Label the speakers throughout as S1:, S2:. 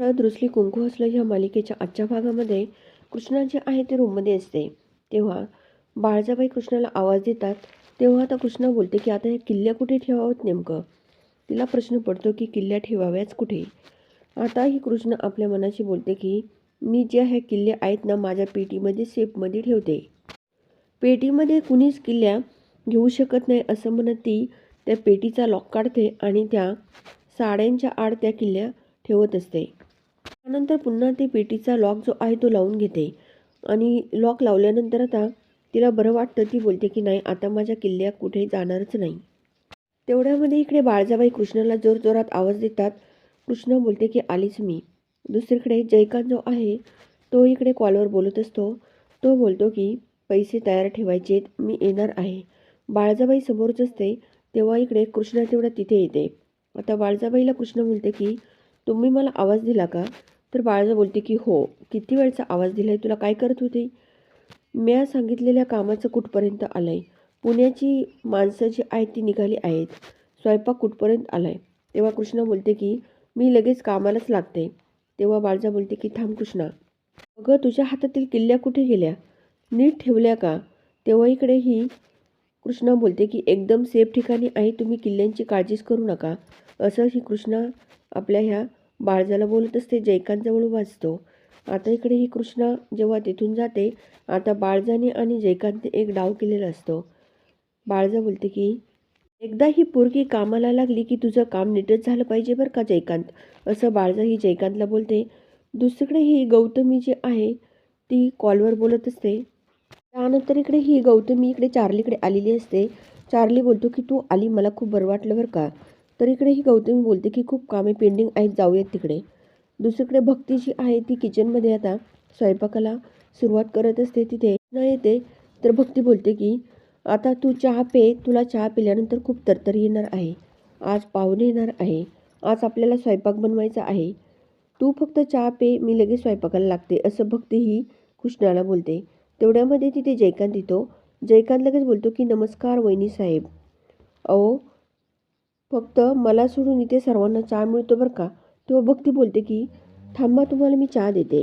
S1: हळद रुसली कुंकू हसलं ह्या मालिकेच्या आजच्या भागामध्ये कृष्णा जे आहे ते रूममध्ये असते. तेव्हा बाळजाबाई कृष्णाला आवाज देतात. तेव्हा आता कृष्णा बोलते की आता हे किल्ल्या कुठे ठेवावं नेमकं? तिला प्रश्न पडतो की किल्ल्या ठेवाव्याच कुठे? आता ही कृष्ण आपल्या मनाशी बोलते की मी ज्या ह्या किल्ल्या आहेत ना माझ्या पेटीमध्ये सेफमध्ये ठेवते. पेटीमध्ये कुणीच किल्ल्या घेऊ शकत नाही असं म्हणत ती त्या पेटीचा लॉक काढते आणि त्या साड्यांच्या आड त्या किल्ल्या ठेवत असते. त्यानंतर पुन्हा ते पेटीचा लॉक जो आहे तो लावून घेते. आणि लॉक लावल्यानंतर आता तिला बरं वाटतं ती बोलते की नाही आता माझ्या किल्ल्या कुठे जाणारच नाही. तेवढ्यामध्ये इकडे बाळजाबाई कृष्णाला जोरजोरात आवाज देतात. कृष्ण बोलते की आलीच मी. दुसरीकडे जयकांत जो आहे तो इकडे कॉलवर बोलत असतो. तो बोलतो की पैसे तयार ठेवायचेत मी येणार आहे. बाळजाबाई समोरच असते तेव्हा इकडे कृष्णा तेवढा तिथे येते. आता बाळजाबाईला कृष्ण बोलते की तुम्ही मला आवाज दिला का? तर बाळजा बोलते की हो. किती वेळचा आवाज दिला आहे तुला काय करत होते? म्या सांगितलेल्या कामाचं कुठपर्यंत आलं आहे पुण्याची माणसं जी आहेत ती निघाली आहेत. स्वयंपाक कुठपर्यंत आला आहे तेव्हा कृष्णा बोलते की मी लगेच कामालाच लागते. तेव्हा बाळजा बोलते की थांब कृष्णा. अगं तुझ्या हातातील किल्ल्या कुठे गेल्या? नीट ठेवल्या का? तेव्हा इकडे ही कृष्णा बोलते की एकदम सेफ ठिकाणी आहे तुम्ही किल्ल्यांची काळजीच करू नका. असं ही कृष्णा आपल्या ह्या बाळजाला बोलत असते जयकांतजवळ वाचतो आता इकडे ही कृष्णा जेव्हा तिथून जाते आता बाळजाने आणि जयकांतने एक डाव केलेला असतो. बाळजा बोलते की एकदा ही पोरगी कामाला लागली की तुझं काम नीटच झालं पाहिजे बरं का जयकांत? असं बाळजा ही जयकांतला बोलते. दुसरीकडे ही गौतमी जी आहे ती कॉलवर बोलत असते. त्यानंतर इकडे ही गौतमी इकडे चार्लीकडे आलेली असते. चार्ली बोलतो की तू आली मला खूप बरं वाटलं बरं का? तर इकडे ही गौतमी बोलते की खूप कामे पेंडिंग आहेत जाऊयात तिकडे. दुसरीकडे भक्ती जी आहे ती किचनमध्ये आता स्वयंपाकाला सुरुवात करत असते तिथे न येते. तर भक्ती बोलते की आता तू चहा पे तुला चहा पिल्यानंतर खूप तरतरी येणार आहे. आज पाहुणे येणार आहे. आज आपल्याला स्वयंपाक बनवायचा आहे. तू फक्त चहा पे मी लगेच स्वयंपाकाला लागते असं भक्ती ही कृष्णाला बोलते. तेवढ्यामध्ये तिथे जयकांत येतो. जयकांत लगेच बोलतो की नमस्कार वहिनी साहेब. अहो फक्त मला सोडून इथे सर्वांना चहा मिळतो बरं का? तेव्हा भक्ती बोलते की थांबा तुम्हाला मी चहा देते.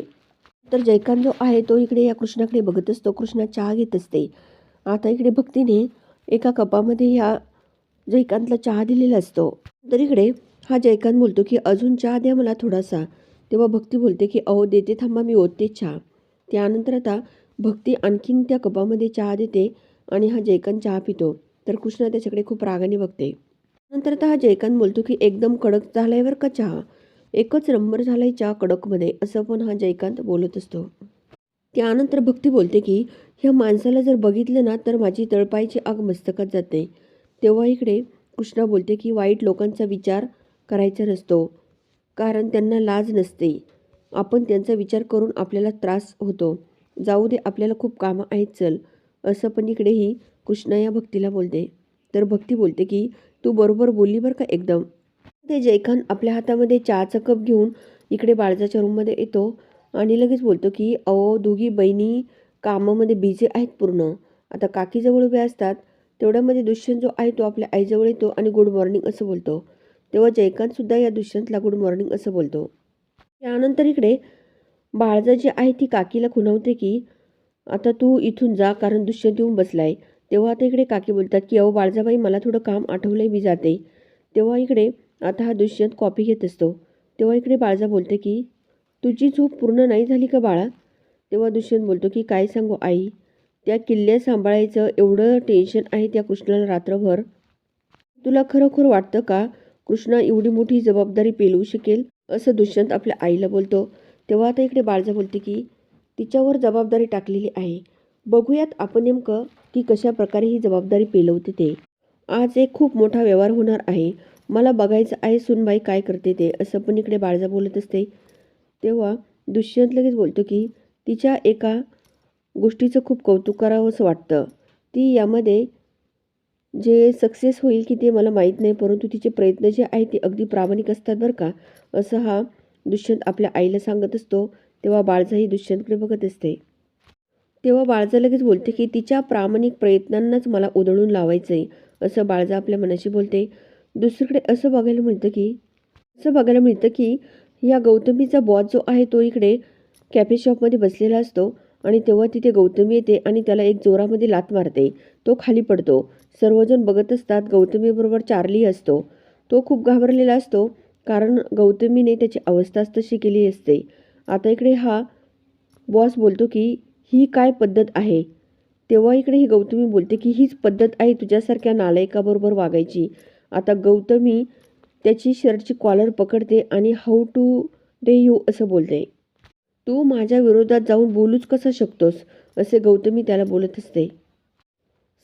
S1: तर जयकांत जो आहे तो इकडे या कृष्णाकडे बघत असतो. कृष्णा चहा घेत असते. आता इकडे भक्तीने एका कपामध्ये ह्या जयकांतला चहा दिलेला असतो. तर इकडे हा जयकांत बोलतो की अजून चहा द्या मला थोडासा. तेव्हा भक्ती बोलते की अहो देते थांबा मी ओतते चहा. त्यानंतर आता भक्ती आणखीन त्या कपामध्ये चहा देते आणि हा जयकांत चहा पितो. तर कृष्णा त्याच्याकडे खूप रागाने बघते. नंतर तर हा जयकांत बोलतो की एकदम कडक झालाय बरं का चहा? एकच नंबर झालाय चहा कडकमध्ये असं पण हा जयकांत बोलत असतो. त्यानंतर भक्ती बोलते की ह्या माणसाला जर बघितलं ना तर माझी तळपायची आग मस्तकात जाते. तेव्हा इकडे कृष्णा बोलते की वाईट लोकांचा विचार करायचा नसतो कारण त्यांना लाज नसते. आपण त्यांचा विचार करून आपल्याला त्रास होतो. जाऊ दे आपल्याला खूप कामं आहेत चल. असं पण इकडेही कृष्णा या भक्तीला बोलते. तर भक्ती बोलते की तू बरोबर बोलली बरं का एकदम? ते जयखान आपल्या हातामध्ये चहाचा कप घेऊन इकडे बाळजाच्या रूममध्ये येतो आणि लगेच बोलतो की अहो दोघी बहिणी कामामध्ये बिझी आहेत पूर्ण. आता काकीजवळ उभे असतात. तेवढ्यामध्ये दुष्यंत जो आहे तो आपल्या आईजवळ येतो आणि गुड मॉर्निंग असं बोलतो. तेव्हा जयकांतसुद्धा या दुष्यंतला गुड मॉर्निंग असं बोलतो. त्यानंतर इकडे बाळजा जी आहे ती काकीला खुणावते की आता तू इथून जा कारण दुष्यंत येऊन बसलाय. तेव्हा आता इकडे काकी बोलतात की अहो बाळजाबाई मला थोडं काम आठवलंय मी जाते. तेव्हा इकडे आता हा दुष्यंत कॉपी घेत असतो. तेव्हा इकडे बाळजा बोलते की तुझी झोप पूर्ण नाही झाली का बाळा? तेव्हा दुष्यंत बोलतो की काय सांगू आई त्या किल्ल्या सांभाळायचं एवढं टेन्शन आहे त्या कृष्णाला रात्रभर. तुला खरोखर वाटतं का कृष्णा एवढी मोठी जबाबदारी पेलवू शकेल? असं दुष्यंत आपल्या आईला बोलतो. तेव्हा आता इकडे बाळजा बोलते की तिच्यावर जबाबदारी टाकलेली आहे. बघूयात आपण नेमकं ती कशा प्रकारे ही जबाबदारी पेलवते ते. आज एक खूप मोठा व्यवहार होणार आहे. मला बघायचं आहे सुनबाई काय करते ते. असं पण इकडे बाळजा बोलत असते. तेव्हा दुष्यंत लगेच बोलतो की तिच्या एका गोष्टीचं खूप कौतुक करावं असं वाटतं. ती यामध्ये जे सक्सेस होईल की ते मला माहीत नाही परंतु तिचे प्रयत्न जे आहेत ते अगदी प्रामाणिक असतात बरं का. असं हा दुष्यंत आपल्या आईला सांगत असतो तेव्हा बाळजाही दुष्यंतकडे बघत असते. तेव्हा बाळजा लगेच बोलते की तिच्या प्रामाणिक प्रयत्नांनाच मला उधळून लावायचं आहे असं बाळजा आपल्या मनाशी बोलते. दुसरीकडे असं बघायला मिळतं की असं बघायला मिळतं की या गौतमीचा बॉस जो आहे तो इकडे कॅफे शॉपमध्ये बसलेला असतो आणि तेव्हा तिथे गौतमी येते आणि त्याला एक जोरामध्ये लात मारते. तो खाली पडतो. सर्वजण बघत असतात गौतमीबरोबर चार्ली असतो. तो खूप घाबरलेला असतो. कारण गौतमीने त्याची अवस्थाच तशी केली असते. आता इकडे हा बॉस बोलतो की ही काय पद्धत आहे? तेव्हा इकडे ही गौतमी बोलते की हीच पद्धत आहे तुझ्यासारख्या नालायकाबरोबर वागायची. आता गौतमी त्याची शर्टची कॉलर पकडते आणि हाऊ टू डे यू असं बोलते. तू माझ्या विरोधात जाऊन बोलूच कसा शकतोस? असे गौतमी त्याला बोलत असते.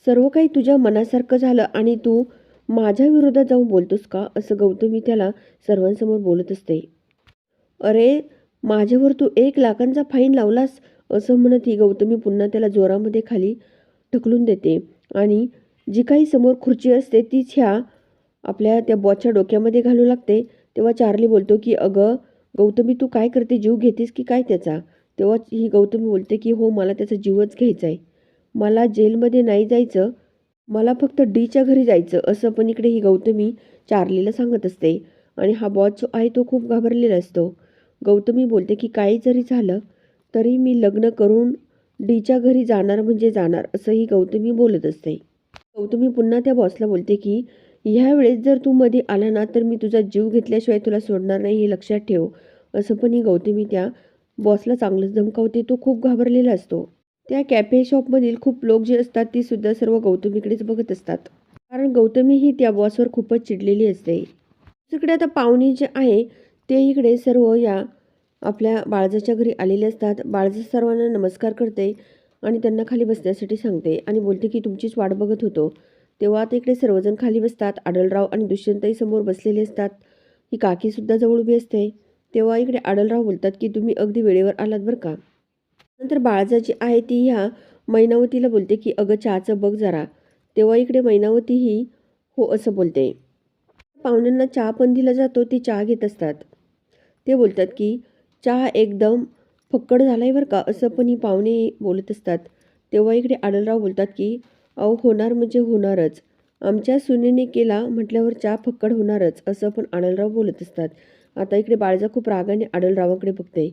S1: सर्व काही तुझ्या मनासारखं झालं आणि तू माझ्या विरोधात जाऊन बोलतोस का? असं गौतमी त्याला सर्वांसमोर बोलत असते. अरे माझ्यावर तू एक लाखांचा फाईन लावलास? असं म्हणत ही गौतमी पुन्हा त्याला जोरामध्ये खाली ढकलून देते आणि जी काही समोर खुर्ची असते तीच ह्या आपल्या त्या बॉसच्या डोक्यामध्ये घालू लागते. तेव्हा चार्ली बोलतो की अगं गौतमी तू काय करते? जीव घेतेस की काय त्याचा? तेव्हा ही गौतमी बोलते की हो मला त्याचा जीवच घ्यायचा आहे मला जेलमध्ये नाही जायचं. मला फक्त डीच्या घरी जायचं असं पण इकडे ही गौतमी चार्लीला सांगत असते. आणि हा बॉस जो आहे तो खूप घाबरलेला असतो. गौतमी बोलते की काही जरी झालं तरी मी लग्न करून डीच्या घरी जाणार म्हणजे जाणार असंही गौतमी बोलत असते. गौतमी पुन्हा त्या बॉसला बोलते की ह्या वेळेस जर तू मध्ये आला ना तर मी तुझा जीव घेतल्याशिवाय तुला सोडणार नाही हे लक्षात ठेव असं पण ही गौतमी त्या बॉसला चांगलंच धमकावते. तो खूप घाबरलेला असतो. त्या कॅफे शॉपमधील खूप लोक जे असतात ती सुद्धा सर्व गौतमीकडेच बघत असतात. कारण गौतमी ही त्या बॉसवर खूपच चिडलेली असते. दुसरीकडे आता पाहुणे जे आहे ते इकडे सर्व या आपल्या बाळजाच्या घरी आलेले असतात. बाळजा सर्वांना नमस्कार करते आणि त्यांना खाली बसण्यासाठी सांगते आणि बोलते की तुमचीच वाट बघत होतो. तेव्हा आता इकडे सर्वजण खाली बसतात. आडलराव आणि दुष्यंतही समोर बसलेले असतात. ही काकीसुद्धा जवळ उभी असते. तेव्हा इकडे आडलराव बोलतात की तुम्ही अगदी वेळेवर आलात बरं का? नंतर बाळजा जी आहे ती ह्या मैनावतीला बोलते की अगं चहाचं बघ जरा. तेव्हा इकडे मैनावती ही हो असं बोलते. पाहुण्यांना चहा पण दिला जातो ते चहा घेत असतात. ते बोलतात की चहा एकदम फक्कड झालाय बरं का असं पण ही पाहुणे बोलत असतात. तेव्हा इकडे आडलराव बोलतात की अहो होणार म्हणजे होणारच. आमच्या सुनेने केला म्हटल्यावर चहा फक्कड होणारच असं पण आडलराव बोलत असतात. आता इकडे बाळजा खूप रागाने आडलरावाकडे बघते.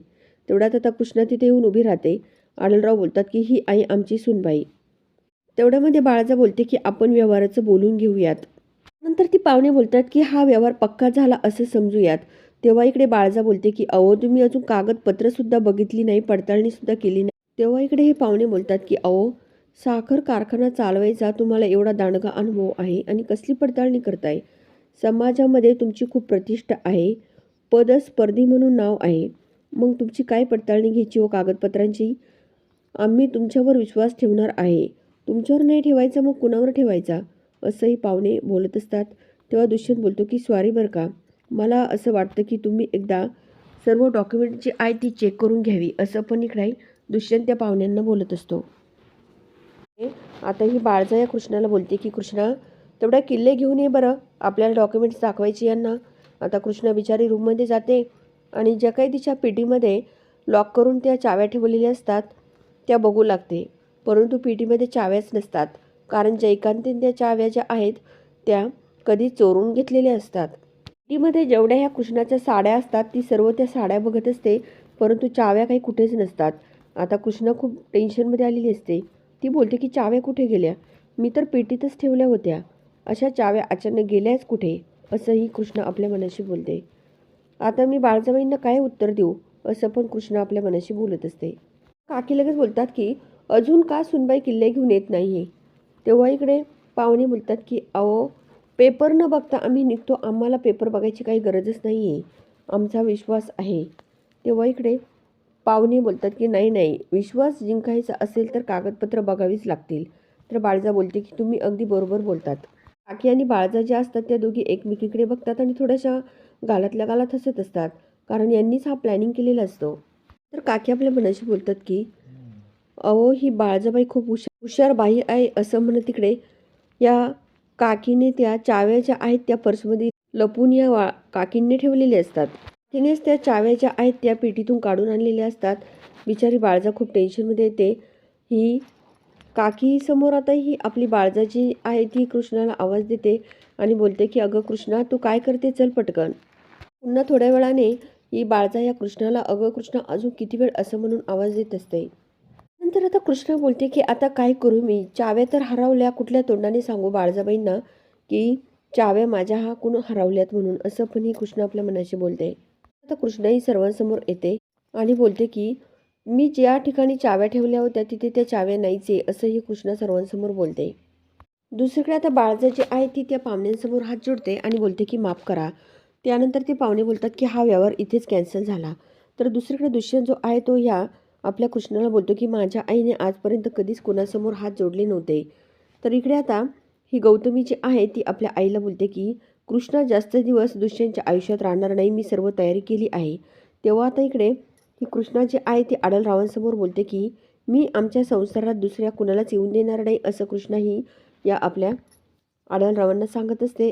S1: तेवढ्यात आता कृष्णा तिथे येऊन उभी राहते. आडलराव बोलतात की ही आई आमची सुनबाई. तेवढ्यामध्ये बाळजा बोलते की आपण व्यवहाराचं बोलून घेऊयात. नंतर ती पाहुणे बोलतात की हा व्यवहार पक्का झाला असं समजूयात. तेव्हा इकडे बाळजा बोलते की अहो तुम्ही अजून कागदपत्रंसुद्धा बघितली नाही पडताळणीसुद्धा केली नाही. तेव्हा इकडे हे पाहुणे बोलतात की अहो साखर कारखाना चालवायचा तुम्हाला एवढा दांडगा अनुभव आहे आणि कसली पडताळणी करताय? समाजामध्ये तुमची खूप प्रतिष्ठा आहे. पदस्पर्धी म्हणून नाव आहे. मग तुमची काय पडताळणी घ्यायची व कागदपत्रांची? आम्ही तुमच्यावर विश्वास ठेवणार आहे. तुमच्यावर नाही ठेवायचा मग कुणावर ठेवायचा? असंही पाहुणे बोलत असतात. तेव्हा दुष्यंत बोलतो की स्वारी बरं का. मला असं वाटतं की तुम्ही एकदा सर्व डॉक्युमेंट जी आहे ती चेक करून घ्यावी असं पण इकडे दुष्यंत त्या पाहुण्यांना बोलत असतो. आता ही बाळजा या कृष्णाला बोलते की कृष्णा तेवढ्या किल्ले घेऊन ये बरं. आपल्याला डॉक्युमेंट्स दाखवायची यांना. आता कृष्णा बिचारी रूममध्ये जाते. आणि ज्या काही तिच्या पेटीमध्ये लॉक करून त्या चाव्या ठेवलेल्या असतात त्या बघू लागते. परंतु पेटीमध्ये चाव्याच नसतात. कारण जयकांतीन त्या चाव्या ज्या आहेत त्या कधी चोरून घेतलेल्या असतात. पेटीमध्ये जेवढ्या ह्या कृष्णाच्या साड्या असतात ती सर्व त्या साड्या बघत असते परंतु चाव्या काही कुठेच नसतात. आता कृष्णा खूप टेन्शनमध्ये आलेली असते. ती बोलते की चाव्या कुठे गेल्या? मी तर पेटीतच ठेवल्या होत्या. अशा चाव्या अचानक गेल्याच कुठे? असंही कृष्ण आपल्या मनाशी बोलते. आता मी बाळजाबाईंना काय उत्तर देऊ? असं पण कृष्ण आपल्या मनाशी बोलत असते. काकी लगेच बोलतात की अजून का सुनबाई किल्ले घेऊन येत नाही आहे तेव्हा इकडे पाहुणे बोलतात की अहो पेपर न बघता आम्ही निघतो. आम्हाला पेपर बघायची काही गरजच नाही आहे आमचा विश्वास आहे. तेव्हा इकडे पाहुणे बोलतात की नाही नाही. विश्वास जिंकायचा असेल तर कागदपत्र बघावीच लागतील. तर बाळजा बोलते की तुम्ही अगदी बरोबर बोलतात. काकी आणि बाळजा ज्या असतात त्या दोघी एकमेकीकडे बघतात आणि थोड्याशा गालातल्या गालात हसत असतात. कारण यांनीच हा प्लॅनिंग केलेला असतो. तर काकी आपल्या मनाशी बोलतात की अहो ही बाळजाबाई खूप हुशार हुशार बाई आहे असं म्हणत तिकडे या काकीने त्या चाव्या ज्या आहेत त्या पर्समध्ये लपून या वा काकींनी ठेवलेले असतात. तिनेच त्या चाव्या ज्या आहेत त्या पेटीतून काढून आणलेल्या असतात. बिचारी बाळजा खूप टेन्शनमध्ये येते. ही काकी समोर आता ही आपली बाळजा जी आहे ती कृष्णाला आवाज देते आणि बोलते की अगं कृष्णा तू काय करते? चल पटकन. पुन्हा थोड्या वेळाने ही बाळजा या कृष्णाला अगं कृष्ण अजून किती वेळ? असं म्हणून आवाज देत असते. नंतर आता कृष्ण बोलते की आता काय करू मी? चाव्या तर हरवल्या कुठल्या तोंडाने सांगू बाळजाबाईंना की चाव्या माझ्या हा कोण हरवल्यात म्हणून? असं पण ही कृष्ण आपल्या मनाशी बोलते. आता कृष्णही सर्वांसमोर येते आणि बोलते की मी ज्या ठिकाणी चाव्या ठेवल्या होत्या तिथे त्या चाव्या नाहीच आहे असंही कृष्ण सर्वांसमोर बोलते. दुसरीकडे आता बाळजा जी आहे ती त्या पाहुण्यांसमोर हात जोडते आणि बोलते की माफ करा. त्यानंतर ते पाहुणे बोलतात की हा व्यवहार इथेच कॅन्सल झाला. तर दुसरीकडे दुष्यंत जो आहे तो ह्या आपल्या कृष्णाला बोलतो की माझ्या आईने आजपर्यंत कधीच कोणासमोर हात जोडले नव्हते. तर इकडे आता ही गौतमी जी आहे ती आपल्या आईला बोलते की कृष्णा जास्त दिवस दुष्यंतच्या आयुष्यात राहणार नाही मी सर्व तयारी केली आहे. तेव्हा आता इकडे ही कृष्णा जी आहे ती आडलरावांसमोर बोलते की मी आमच्या संसारात दुसऱ्या कुणालाच येऊन देणार नाही असं कृष्णा ही या आपल्या आढळरावांना सांगत असते.